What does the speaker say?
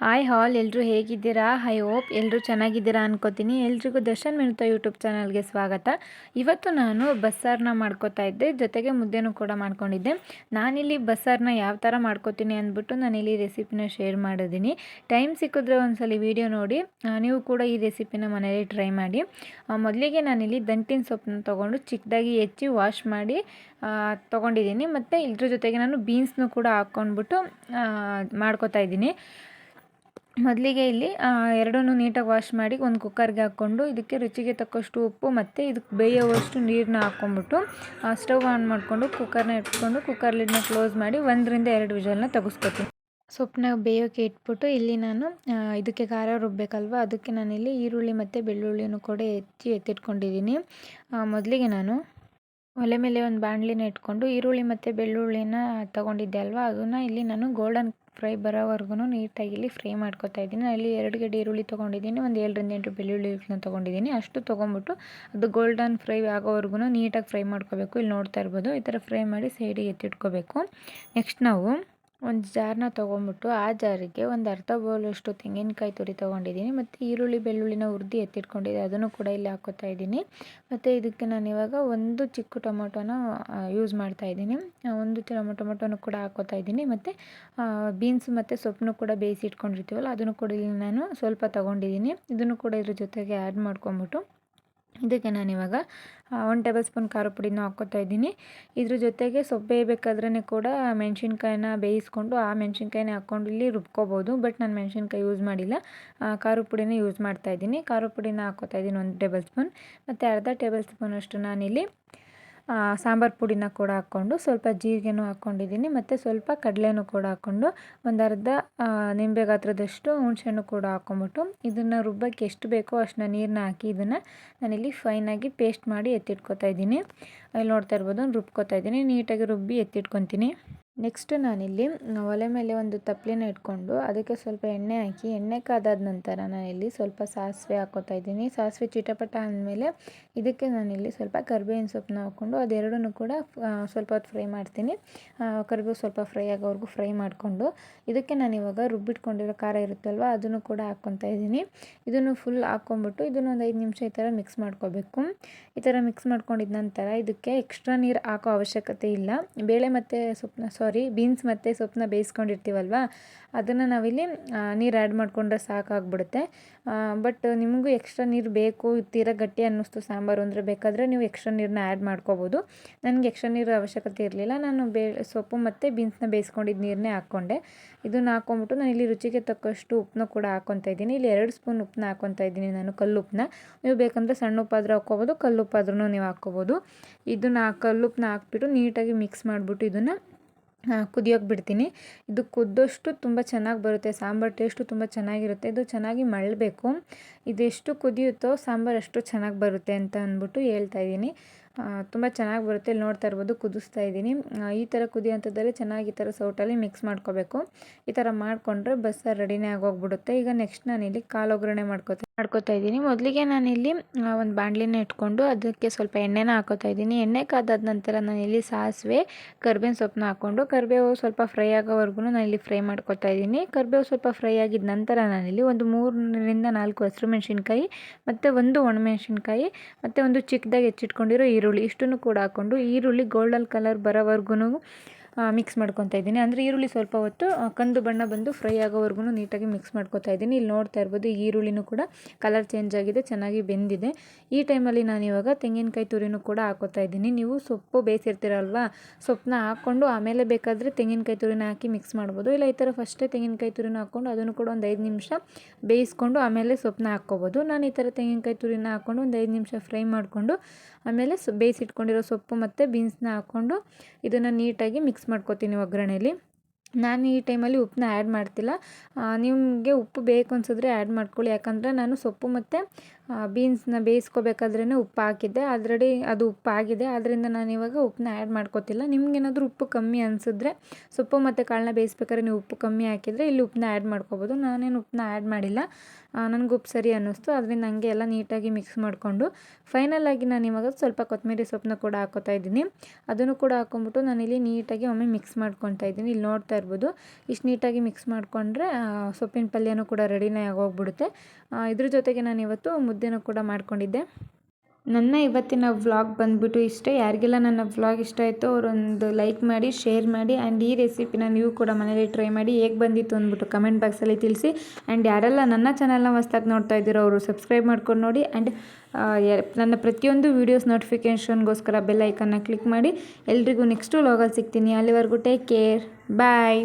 Hi ಹಾಲ್ ಎಲ್ಲರೂ ಹೇಗಿದ್ದೀರಾ? I hope ಎಲ್ಲರೂ ಚೆನ್ನಾಗಿದ್ದೀರಾ ಅನ್ಕೋತೀನಿ. ಎಲ್ರಿಗೂ ದರ್ಶನ್ ಮಿನುತ ಯೂಟ್ಯೂಬ್ ಚಾನಲ್ಗೆ ಸ್ವಾಗತ. ಇವತ್ತು ನಾನು ಬಸ್ಸಾರನ್ನ ಮಾಡ್ಕೋತಾ ಇದ್ದೆ. ಜೊತೆಗೆ ಮುದ್ದೆನೂ ಕೂಡ ಮಾಡ್ಕೊಂಡಿದ್ದೆ. ನಾನಿಲ್ಲಿ ಬಸ್ಸಾರನ್ನ ಯಾವ ಥರ ಮಾಡ್ಕೋತೀನಿ ಅಂದ್ಬಿಟ್ಟು ನಾನಿಲ್ಲಿ ರೆಸಿಪಿನ ಶೇರ್ ಮಾಡಿದ್ದೀನಿ. ಟೈಮ್ ಸಿಕ್ಕಿದ್ರೆ ಒಂದ್ಸಲಿ ವಿಡಿಯೋ ನೋಡಿ. ನೀವು ಕೂಡ ಈ ರೆಸಿಪಿನ ಮನೇಲಿ ಟ್ರೈ ಮಾಡಿ. ಮೊದಲಿಗೆ ನಾನಿಲ್ಲಿ ದಂಟಿನ ಸೊಪ್ಪನ್ನ ತೊಗೊಂಡು ಚಿಕ್ಕದಾಗಿ ಹೆಚ್ಚಿ ವಾಶ್ ಮಾಡಿ ತೊಗೊಂಡಿದ್ದೀನಿ. ಮತ್ತು ಇದ್ರ ಜೊತೆಗೆ ನಾನು ಬೀನ್ಸ್ನೂ ಕೂಡ ಹಾಕ್ಕೊಂಡ್ಬಿಟ್ಟು ಮಾಡ್ಕೋತಾ ಇದ್ದೀನಿ. ಮೊದಲಿಗೆ ಇಲ್ಲಿ ಎರಡನ್ನು ನೀಟಾಗಿ ವಾಶ್ ಮಾಡಿ ಒಂದು ಕುಕ್ಕರ್ಗೆ ಹಾಕ್ಕೊಂಡು ಇದಕ್ಕೆ ರುಚಿಗೆ ತಕ್ಕಷ್ಟು ಉಪ್ಪು ಮತ್ತು ಇದಕ್ಕೆ ಬೇಯೋವಷ್ಟು ನೀರನ್ನ ಹಾಕ್ಕೊಂಬಿಟ್ಟು ಸ್ಟವ್ ಆನ್ ಮಾಡಿಕೊಂಡು ಕುಕ್ಕರ್ನ ಇಟ್ಕೊಂಡು ಕುಕ್ಕರ್ ಲಿಡ್ನ ಕ್ಲೋಸ್ ಮಾಡಿ ಒಂದರಿಂದ ಎರಡು ವಿಜಲ್ನ ತೆಗೆಸ್ಕೊತೀನಿ. ಸೊಪ್ಪನ್ನ ಬೇಯೋಕೆ ಇಟ್ಬಿಟ್ಟು ಇಲ್ಲಿ ನಾನು ಇದಕ್ಕೆ ಖಾರ ರುಬ್ಬೇಕಲ್ವ, ಅದಕ್ಕೆ ನಾನಿಲ್ಲಿ ಈರುಳ್ಳಿ ಮತ್ತು ಬೆಳ್ಳುಳ್ಳಿನೂ ಕೂಡ ಹೆಚ್ಚಿ ಎತ್ತಿಟ್ಕೊಂಡಿದ್ದೀನಿ. ಮೊದಲಿಗೆ ನಾನು ಒಲೆ ಮೇಲೆ ಒಂದು ಬಾಣಲಿನ ಇಟ್ಕೊಂಡು ಈರುಳ್ಳಿ ಮತ್ತು ಬೆಳ್ಳುಳ್ಳಿನ ತಗೊಂಡಿದ್ದೆ ಅಲ್ವಾ, ಅದನ್ನು ಇಲ್ಲಿ ನಾನು ಗೋಲ್ಡನ್ ಫ್ರೈ ಬರೋವರೆಗೂ ನೀಟಾಗಿ ಇಲ್ಲಿ ಫ್ರೈ ಮಾಡ್ಕೊತಾ ಇದ್ದೀನಿ. ಅಲ್ಲಿ ಎರಡು ಗಡ್ಡೆ ಈರುಳ್ಳಿ ತೊಗೊಂಡಿದ್ದೀನಿ, ಒಂದು ಏಳರಿಂದ ಎಂಟು ಬೆಳ್ಳುಳ್ಳಿನ ತೊಗೊಂಡಿದ್ದೀನಿ. ಅಷ್ಟು ತೊಗೊಂಬಿಟ್ಟು ಅದು ಗೋಲ್ಡನ್ ಫ್ರೈ ಆಗೋವರೆಗೂ ನೀಟಾಗಿ ಫ್ರೈ ಮಾಡ್ಕೋಬೇಕು. ಇಲ್ಲಿ ನೋಡ್ತಾ ಇರ್ಬೋದು, ಈ ಥರ ಫ್ರೈ ಮಾಡಿ ಸೈಡಿಗೆ ಎತ್ತಿಟ್ಕೋಬೇಕು. ನೆಕ್ಸ್ಟ್ ನಾವು ಒಂದು ಜಾರನ್ನ ತೊಗೊಂಬಿಟ್ಟು ಆ ಜಾರಿಗೆ ಒಂದು ಅರ್ಧ ಬೌಲಷ್ಟು ತೆಂಗಿನಕಾಯಿ ತುರಿ ತೊಗೊಂಡಿದ್ದೀನಿ ಮತ್ತು ಈರುಳ್ಳಿ, ಬೆಳ್ಳುಳ್ಳಿನ ಹುರ್ದು ಎತ್ತಿಟ್ಕೊಂಡಿದ್ದೆ. ಅದನ್ನು ಕೂಡ ಇಲ್ಲಿ ಹಾಕೋತಾ ಇದ್ದೀನಿ. ಮತ್ತು ಇದಕ್ಕೆ ನಾನು ಇವಾಗ ಒಂದು ಚಿಕ್ಕ ಟೊಮೊಟೊನ ಯೂಸ್ ಮಾಡ್ತಾ ಇದ್ದೀನಿ. ಒಂದು ಟೊಮೊ ಟೊಮೊಟೊನೂ ಕೂಡ ಹಾಕೋತಾ ಇದ್ದೀನಿ. ಮತ್ತು ಬೀನ್ಸ್ ಮತ್ತು ಸೊಪ್ಪನ್ನು ಕೂಡ ಬೇಯಿಸಿ ಇಟ್ಕೊಂಡಿರ್ತೀವಲ್ಲ, ಅದನ್ನು ಕೂಡ ಇಲ್ಲಿ ನಾನು ಸ್ವಲ್ಪ ತೊಗೊಂಡಿದ್ದೀನಿ. ಇದನ್ನು ಕೂಡ ಇದ್ರ ಜೊತೆಗೆ ಆ್ಯಡ್ ಮಾಡ್ಕೊಂಬಿಟ್ಟು ಇದಕ್ಕೆ ನಾನಿವಾಗ ಒಂದು ಟೇಬಲ್ ಸ್ಪೂನ್ ಖಾರ ಪುಡಿನೂ ಹಾಕ್ಕೋತಾ ಇದ್ದೀನಿ. ಇದ್ರ ಜೊತೆಗೆ ಸೊಪ್ಪು ಬೇಕಾದ್ರೇ ಕೂಡ ಮೆಣಸಿನ್ಕಾಯಿನ ಬೇಯಿಸ್ಕೊಂಡು, ಆ ಮೆಣಸಿನ್ಕಾಯಿನ ಹಾಕ್ಕೊಂಡು ಇಲ್ಲಿ ರುಬ್ಕೋಬೋದು. ಬಟ್ ನಾನು ಮೆಣಸಿನ್ಕಾಯಿ ಯೂಸ್ ಮಾಡಿಲ್ಲ. ಖಾರ ಪುಡಿನ ಯೂಸ್ ಮಾಡ್ತಾ ಇದ್ದೀನಿ. ಖಾರ ಪುಡಿನ ಹಾಕ್ಕೋತಾ ಇದ್ದೀನಿ ಒಂದು ಟೇಬಲ್ ಸ್ಪೂನ್ ಮತ್ತು ಅರ್ಧ ಟೇಬಲ್ ಸ್ಪೂನಷ್ಟು ನಾನಿಲ್ಲಿ ಸಾಂಬಾರು ಪುಡಿನ ಕೂಡ ಹಾಕ್ಕೊಂಡು ಸ್ವಲ್ಪ ಜೀರಿಗೆನೂ ಹಾಕ್ಕೊಂಡಿದ್ದೀನಿ ಮತ್ತು ಸ್ವಲ್ಪ ಕಡಲೆನೂ ಕೂಡ ಹಾಕ್ಕೊಂಡು ಒಂದು ಅರ್ಧ ನಿಂಬೆ ಗಾತ್ರದಷ್ಟು ಹುಣಸೆಹಣ್ಣು ಕೂಡ ಹಾಕ್ಕೊಂಬಿಟ್ಟು ಇದನ್ನು ರುಬ್ಬಕ್ಕೆ ಎಷ್ಟು ಬೇಕೋ ಅಷ್ಟನ್ನ ನೀರನ್ನ ಹಾಕಿ ಇದನ್ನು ನಾನಿಲ್ಲಿ ಫೈನಾಗಿ ಪೇಸ್ಟ್ ಮಾಡಿ ಎತ್ತಿಟ್ಕೊತಾ ಇದ್ದೀನಿ. ಇಲ್ಲಿ ನೋಡ್ತಾ ಇರ್ಬೋದು, ರುಬ್ಕೋತಾ ಇದ್ದೀನಿ, ನೀಟಾಗಿ ರುಬ್ಬಿ ಎತ್ತಿಟ್ಕೊತೀನಿ. ನೆಕ್ಸ್ಟ್ ನಾನಿಲ್ಲಿ ಒಲೆ ಮೇಲೆ ಒಂದು ತಪ್ಪಲಿನ ಇಟ್ಕೊಂಡು ಅದಕ್ಕೆ ಸ್ವಲ್ಪ ಎಣ್ಣೆ ಹಾಕಿ, ಎಣ್ಣೆ ಕಾದಾದ ನಂತರ ನಾನಿಲ್ಲಿ ಸ್ವಲ್ಪ ಸಾಸಿವೆ ಹಾಕೋತಾ ಇದ್ದೀನಿ. ಸಾಸಿವೆ ಚಿಟಪಟ ಅಂದಮೇಲೆ ಇದಕ್ಕೆ ನಾನಿಲ್ಲಿ ಸ್ವಲ್ಪ ಕರ್ಬೇವಿನ ಸೊಪ್ಪನ್ನ ಹಾಕ್ಕೊಂಡು ಅದೆರಡೂ ಕೂಡ ಸ್ವಲ್ಪ ಹೊತ್ತು ಫ್ರೈ ಮಾಡ್ತೀನಿ. ಕರ್ಬೇವು ಕರಿಬೇವು ಸ್ವಲ್ಪ ಫ್ರೈ ಆಗೋವರೆಗೂ ಫ್ರೈ ಮಾಡಿಕೊಂಡು ಇದಕ್ಕೆ ನಾನು ಇವಾಗ ರುಬ್ಬಿಟ್ಕೊಂಡಿರೋ ಖಾರ ಇರುತ್ತಲ್ವ, ಅದನ್ನು ಕೂಡ ಹಾಕ್ಕೊತಾ ಇದ್ದೀನಿ. ಇದನ್ನು ಫುಲ್ ಹಾಕ್ಕೊಂಬಿಟ್ಟು ಇದನ್ನು ಒಂದು ಐದು ನಿಮಿಷ ಈ ಥರ ಮಿಕ್ಸ್ ಮಾಡ್ಕೋಬೇಕು. ಈ ಥರ ಮಿಕ್ಸ್ ಮಾಡ್ಕೊಂಡಿದ ನಂತರ ಇದಕ್ಕೆ ಎಕ್ಸ್ಟ್ರಾ ನೀರು ಹಾಕೋ ಅವಶ್ಯಕತೆ ಇಲ್ಲ. ಬೇಳೆ ಮತ್ತು ಸೊಪ್ಪನ್ನ ಸಾರಿ ಬೀನ್ಸ್ ಮತ್ತು ಸೊಪ್ಪನ್ನ ಬೇಯಿಸ್ಕೊಂಡಿರ್ತೀವಲ್ವ? ಅದನ್ನು ನಾವಿಲ್ಲಿ ನೀರು ಆ್ಯಡ್ ಮಾಡಿಕೊಂಡ್ರೆ ಸಾಕಾಗ್ಬಿಡುತ್ತೆ. ಬಟ್ ನಿಮಗೂ ಎಕ್ಸ್ಟ್ರಾ ನೀರು ಬೇಕು, ತೀರ ಗಟ್ಟಿ ಅನ್ನಿಸ್ತು ಸಾಂಬಾರು ಅಂದರೆ ಬೇಕಾದರೆ ನೀವು ಎಕ್ಸ್ಟ್ರಾ ನೀರನ್ನ ಆ್ಯಡ್ ಮಾಡ್ಕೋಬೋದು. ನನಗೆ ಎಕ್ಸ್ಟ್ರಾ ನೀರು ಅವಶ್ಯಕತೆ ಇರಲಿಲ್ಲ. ನಾನು ಬೇ, ಸೊಪ್ಪು ಮತ್ತು ಬೀನ್ಸ್ನ ಬೇಯಿಸ್ಕೊಂಡಿದ್ದ ನೀರನ್ನೇ ಹಾಕ್ಕೊಂಡೆ. ಇದನ್ನು ಹಾಕ್ಕೊಂಬಿಟ್ಟು ನಾನು ಇಲ್ಲಿ ರುಚಿಗೆ ತಕ್ಕಷ್ಟು ಉಪ್ಪನ್ನ ಕೂಡ ಹಾಕ್ಕೊತಾ ಇದ್ದೀನಿ. ಇಲ್ಲಿ ಎರಡು ಸ್ಪೂನ್ ಉಪ್ಪನ್ನ ಹಾಕ್ಕೊತಾ ಇದ್ದೀನಿ ನಾನು, ಕಲ್ಲು ಉಪ್ಪನ್ನ ನೀವು ಬೇಕಂದರೆ ಸಣ್ಣ ಉಪ್ಪಾದರೂ ಹಾಕ್ಕೋಬೋದು ಕಲ್ಲುಪ್ಪಾದ್ರೂ ನೀವು ಹಾಕ್ಕೋಬೋದು. ಇದನ್ನು ಕಲ್ಲುಪ್ಪನ್ನ ಹಾಕ್ಬಿಟ್ಟು ನೀಟಾಗಿ ಮಿಕ್ಸ್ ಮಾಡಿಬಿಟ್ಟು ಇದನ್ನು ಕುದಿಯೋಕೆ ಬಿಡ್ತೀನಿ. ಇದು ಕುದ್ದಷ್ಟು ತುಂಬ ಚೆನ್ನಾಗಿ ಬರುತ್ತೆ. ಸಾಂಬಾರು ಟೇಸ್ಟು ತುಂಬ ಚೆನ್ನಾಗಿರುತ್ತೆ. ಇದು ಚೆನ್ನಾಗಿ ಮಳಬೇಕು. ಇದೆಷ್ಟು ಕುದಿಯುತ್ತೋ ಸಾಂಬಾರು ಅಷ್ಟು ಚೆನ್ನಾಗಿ ಬರುತ್ತೆ ಅಂತ ಅಂದ್ಬಿಟ್ಟು ಹೇಳ್ತಾ ಇದ್ದೀನಿ. ತುಂಬ ಚೆನ್ನಾಗಿ ಬರುತ್ತೆ. ಇಲ್ಲಿ ನೋಡ್ತಾ ಇರ್ಬೋದು, ಕುದಿಸ್ತಾ ಇದ್ದೀನಿ. ಈ ಥರ ಕುದಿಯೋಂಥದ್ದಲ್ಲಿ ಚೆನ್ನಾಗಿ ಈ ಥರ ಸೌಟಲ್ಲಿ ಮಿಕ್ಸ್ ಮಾಡ್ಕೋಬೇಕು. ಈ ಥರ ಮಾಡಿಕೊಂಡ್ರೆ ಬಸ್ಸಾರು ರೆಡಿನೇ ಆಗೋಗ್ಬಿಡುತ್ತೆ. ಈಗ ನೆಕ್ಸ್ಟ್ ನಾನಿಲ್ಲಿ ಕಾಲು ಒಗ್ಗರಣೆ ಮಾಡ್ಕೋತಾ ಮಾಡ್ಕೋತಾ ಇದ್ದೀನಿ. ಮೊದಲಿಗೆ ನಾನಿಲ್ಲಿ ಒಂದು ಬಾಣಲಿನ ಇಟ್ಕೊಂಡು ಅದಕ್ಕೆ ಸ್ವಲ್ಪ ಎಣ್ಣೆನ ಹಾಕೋತಾ ಇದ್ದೀನಿ. ಎಣ್ಣೆ ಕಾದಾದ ನಂತರ ನಾನಿಲ್ಲಿ ಸಾಸಿವೆ, ಕರ್ಬೇವಿನ ಸೊಪ್ಪನ್ನ ಹಾಕ್ಕೊಂಡು, ಕರಿಬೇವು ಸ್ವಲ್ಪ ಫ್ರೈ ಆಗೋವರೆಗೂ ನಾನಿಲ್ಲಿ ಫ್ರೈ ಮಾಡ್ಕೊತಾ ಇದ್ದೀನಿ. ಕರಿಬೇವು ಸ್ವಲ್ಪ ಫ್ರೈ ಆಗಿದ ನಂತರ ನಾನಿಲ್ಲಿ ಒಂದು ಮೂರರಿಂದ ನಾಲ್ಕು ಹಸಿರು ಮೆಣಸಿನ್ಕಾಯಿ, ಮತ್ತು ಒಂದು ಒಣಮೆಣಸಿನ್ಕಾಯಿ ಮತ್ತು ಒಂದು ಚಿಕ್ಕದಾಗಿ ಹೆಚ್ಚಿಟ್ಕೊಂಡಿರೋ ಈರುಳ್ಳಿ ಇಷ್ಟನ್ನು ಕೂಡ ಹಾಕ್ಕೊಂಡು ಈರುಳ್ಳಿ ಗೋಲ್ಡನ್ ಕಲರ್ ಬರೋವರೆಗೂ ಮಿಕ್ಸ್ ಮಾಡ್ಕೊತಾ ಇದ್ದೀನಿ. ಅಂದರೆ ಈರುಳ್ಳಿ ಸ್ವಲ್ಪ ಹೊತ್ತು ಕಂದು ಬಣ್ಣ ಬಂದು ಫ್ರೈ ಆಗೋವರೆಗೂ ನೀಟಾಗಿ ಮಿಕ್ಸ್ ಮಾಡ್ಕೊತಾ ಇದ್ದೀನಿ. ಇಲ್ಲಿ ನೋಡ್ತಾ ಇರ್ಬೋದು ಈರುಳ್ಳಿನೂ ಕೂಡ ಕಲರ್ ಚೇಂಜ್ ಆಗಿದೆ, ಚೆನ್ನಾಗಿ ಬೆಂದಿದೆ. ಈ ಟೈಮಲ್ಲಿ ನಾನು ಇವಾಗ ತೆಂಗಿನಕಾಯಿ ತುರಿನೂ ಕೂಡ ಹಾಕೋತಾ ಇದ್ದೀನಿ. ನೀವು ಸೊಪ್ಪು ಬೇಯಿಸಿರ್ತೀರಲ್ವಾ ಸೊಪ್ಪನ್ನ ಹಾಕ್ಕೊಂಡು ಆಮೇಲೆ ಬೇಕಾದರೆ ತೆಂಗಿನಕಾಯಿ ತುರಿನ ಹಾಕಿ ಮಿಕ್ಸ್ ಮಾಡ್ಬೋದು. ಇಲ್ಲ ಈ ಥರ ಫಸ್ಟೇ ತೆಂಗಿನಕಾಯಿ ತುರಿನ ಹಾಕ್ಕೊಂಡು ಅದನ್ನು ಕೂಡ ಒಂದು ಐದು ನಿಮಿಷ ಬೇಯಿಸ್ಕೊಂಡು ಆಮೇಲೆ ಸೊಪ್ಪನ್ನ ಹಾಕ್ಕೋಬೋದು. ನಾನು ಈ ಥರ ತೆಂಗಿನಕಾಯಿ ತುರಿನ ಹಾಕ್ಕೊಂಡು ಒಂದು ಐದು ನಿಮಿಷ ಫ್ರೈ ಮಾಡಿಕೊಂಡು ಆಮೇಲೆ ಬೇಯಿಸಿಟ್ಕೊಂಡಿರೋ ಸೊಪ್ಪು ಮತ್ತು ಬೀನ್ಸ್ನ ಹಾಕ್ಕೊಂಡು ಇದನ್ನು ನೀಟಾಗಿ ಮಿಕ್ಸ್ ಮಾಡ್ಕೊತೀನಿ ಒಗ್ಗರಣೆಯಲ್ಲಿ ನಾನು ಈ ಟೈಮಲ್ಲಿ ಉಪ್ಪನ್ನ ಆ್ಯಡ್ ಮಾಡ್ತಿಲ್ಲ. ನಿಮಗೆ ಉಪ್ಪು ಬೇಕು ಅನ್ಸಿದ್ರೆ ಆ್ಯಡ್ ಮಾಡ್ಕೊಳ್ಳಿ. ಯಾಕಂದರೆ ನಾನು ಸೊಪ್ಪು ಮತ್ತು ಬೀನ್ಸ್ನ ಬೇಯಿಸ್ಕೋಬೇಕಾದ್ರೇ ಉಪ್ಪು ಹಾಕಿದ್ದೆ. ಆಲ್ರೆಡಿ ಅದು ಉಪ್ಪು ಆಗಿದೆ ಆದ್ದರಿಂದ ನಾನು ಇವಾಗ ಉಪ್ಪನ್ನ ಆ್ಯಡ್ ಮಾಡ್ಕೋತಿಲ್ಲ. ನಿಮ್ಗೇನಾದರೂ ಉಪ್ಪು ಕಮ್ಮಿ ಅನಿಸಿದ್ರೆ, ಸೊಪ್ಪು ಮತ್ತು ಕಾಳನ್ನ ಬೇಯಿಸ್ಬೇಕಾದ್ರೆ ನೀವು ಉಪ್ಪು ಕಮ್ಮಿ ಹಾಕಿದರೆ ಇಲ್ಲಿ ಉಪ್ಪನ್ನ ಆ್ಯಡ್ ಮಾಡ್ಕೋಬೋದು. ನಾನೇನು ಉಪ್ಪನ್ನ ಆ್ಯಡ್ ಮಾಡಿಲ್ಲ. ನನಗೆ ಉಪ್ಪು ಸರಿ ಅನ್ನಿಸ್ತು. ಅದರಿಂದ ಹಂಗೆ ಎಲ್ಲ ನೀಟಾಗಿ ಮಿಕ್ಸ್ ಮಾಡಿಕೊಂಡು ಫೈನಲ್ ಆಗಿ ನಾನು ಇವಾಗ ಸ್ವಲ್ಪ ಕೊತ್ತಂಬರಿ ಸೊಪ್ಪನ್ನ ಕೂಡ ಹಾಕೋತಾ ಇದ್ದೀನಿ. ಅದನ್ನು ಕೂಡ ಹಾಕ್ಕೊಂಬಿಟ್ಟು ನಾನಿಲ್ಲಿ ನೀಟಾಗಿ ಒಮ್ಮೆ ಮಿಕ್ಸ್ ಮಾಡ್ಕೊತಾ ಇದ್ದೀನಿ. ಇಲ್ಲಿ ನೋಡ್ತಾ ಇರ್ಬೋದು ಇಷ್ಟು ನೀಟಾಗಿ ಮಿಕ್ಸ್ ಮಾಡಿಕೊಂಡ್ರೆ ಸೊಪ್ಪಿನ ಪಲ್ಯನೂ ಕೂಡ ರೆಡಿನೇ ಆಗೋಗ್ಬಿಡುತ್ತೆ. ಇದ್ರ ಜೊತೆಗೆ ನಾನು ಇವತ್ತು ಮುದ್ದೆನೂ ಕೂಡ ಮಾಡ್ಕೊಂಡಿದ್ದೆ. ನನ್ನ ಇವತ್ತಿನ ವ್ಲಾಗ್ ಬಂದುಬಿಟ್ಟು ಇಷ್ಟೇ. ಯಾರಿಗೆಲ್ಲ ನನ್ನ ವ್ಲಾಗ್ ಇಷ್ಟ ಆಯಿತು ಅವರೊಂದು ಲೈಕ್ ಮಾಡಿ, ಶೇರ್ ಮಾಡಿ ಆ್ಯಂಡ್ ಈ ರೆಸಿಪಿನ ನೀವು ಕೂಡ ಮನೇಲಿ ಟ್ರೈ ಮಾಡಿ ಹೇಗೆ ಬಂದಿತ್ತು ಅಂದ್ಬಿಟ್ಟು ಕಮೆಂಟ್ ಬಾಕ್ಸಲ್ಲಿ ತಿಳಿಸಿ. ಆ್ಯಂಡ್ ಯಾರೆಲ್ಲ ನನ್ನ ಚಾನಲ್ನ ಹೊಸ್ದಾಗಿ ನೋಡ್ತಾ ಇದ್ದೀರೋ ಅವರು ಸಬ್ಸ್ಕ್ರೈಬ್ ಮಾಡ್ಕೊಂಡು ನೋಡಿ. ಆ್ಯಂಡ್ ನನ್ನ ಪ್ರತಿಯೊಂದು ವೀಡಿಯೋಸ್ ನೋಟಿಫಿಕೇಷನ್ಗೋಸ್ಕರ ಬೆಲ್ ಐಕನ್ನ ಕ್ಲಿಕ್ ಮಾಡಿ. ಎಲ್ರಿಗೂ ನೆಕ್ಸ್ಟು ವ್ಲಾಗಲ್ಲಿ ಸಿಗ್ತೀನಿ. ಅಲ್ಲಿವರೆಗೂ ಟೇಕ್ ಕೇರ್ ಬಾಯ್